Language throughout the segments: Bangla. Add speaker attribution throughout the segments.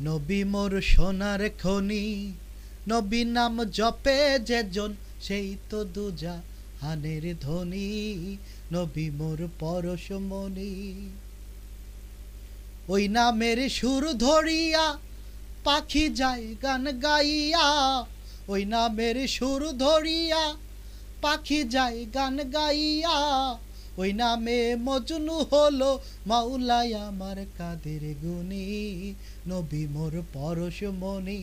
Speaker 1: নবী মোর সোনার খনি, নবী নাম জপে যেজন, সেই তো দুজা হানের ধ্বনি নবী মোর পরশমণি ওই নামের সুর ধরিয়া পাখি যায় গান গাইয়া। ওই নামের সুর ধরিয়া পাখি যায় গান গাইয়া। ওই নামে মজনু হলো মাউলাই আমার কাদের গুনি নবী মোর পরশমণি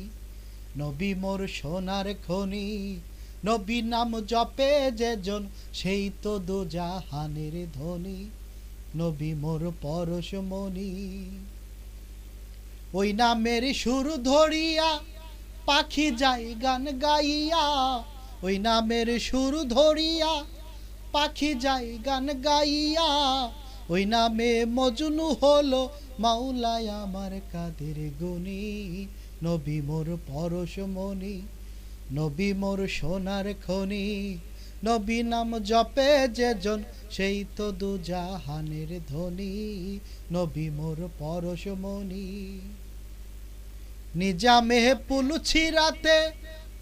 Speaker 1: নবী মোর সোনার খনি। নবী নাম জপে যেজন, সেই তো দুজাহানের ধ্বনি নবী মোর পরশমণি ওই নামের সুর ধরিয়া পাখি যায় গান গাইয়া, ওই নামের সুর ধরিয়া পাখি যায় গান গাইয়া, ওই নামে মজনু হলো মাওলায় আমার কাদের গুনি নবী মোর পরশমণি নবী মোর সোনার খনি। নবী নাম জপে যেজন, সেই তো দুজাহানের ধ্বনি নবী মোর পরশমণি নিজামে পুলুছি রাতে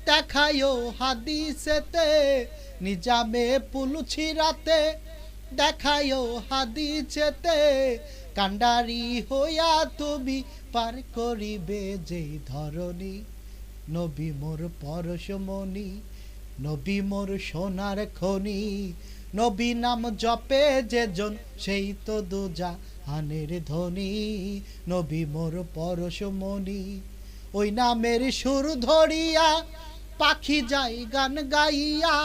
Speaker 1: দেখায়ও হাদিসেতে নিজামে পুলুছি রাতে দেখায়ও হাদিসেতে, কান্ডারি হইয়া তুমি পার করিবে যেই ধরনী নবী মোর পরশমণি, নবী মোর সোনার খনি। নবী নাম জপে যে যেজন, সেই তো দুজা হানের ধ্বনি নবী মোর পরশমণি, ওই নামের সুর ধরিয়া পাখি যাই গান গাইয়া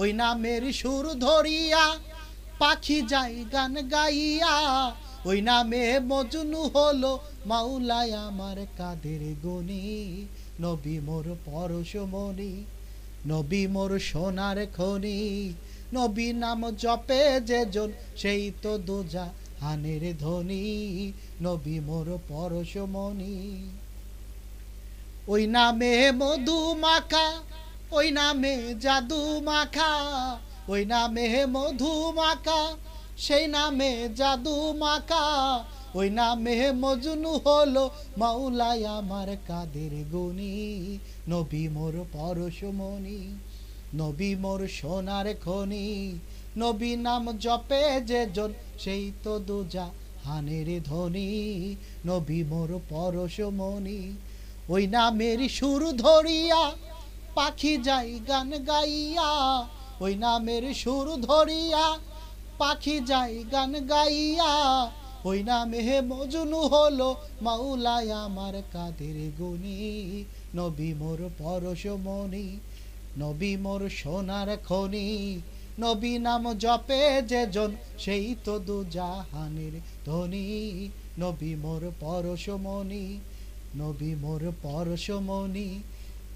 Speaker 1: ওই নামের সুর ধরিয়া পাখি যাই গান গাইয়া, ওই নামে মজনু হলো মাওলায় আমার কাদের গুনি। নবী মোর পরশমণি নবী মোর সোনার খনি। নবী নাম জপে যে যেজন, সেই তো দুজা হানের ধ্বনি নবী মোর পরশমণি ওই নামে মধু মাখা ওই নামে জাদু মাখা, ওই নামে মধু মাখা, সেই নামে জাদু মাখা, ওই নামে মজনু হলো মাওলাই আমার কাদের গুনি নবী মোর পরশমণি নবী মোর সোনার খনি। নবী নাম জপে যেজন সেই তো দুজা হানের ধ্বনি নবী মোর পরশমণি ওই নামের সুর ধরিয়া পাখি যাই গান গাইয়া, ওই নামের সুর ধরিয়া, পাখি যাই গান গাইয়া, ওই নামে মজনু হলো মাওলায় আমার কাদের গুনি নবী মোর পরশমণি নবী মোর সোনার খনি। নবী নাম জপে যেজন, সেই তো দুজাহানের ধ্বনি নবী মোর পরশমণি নবী মোর পরশমণি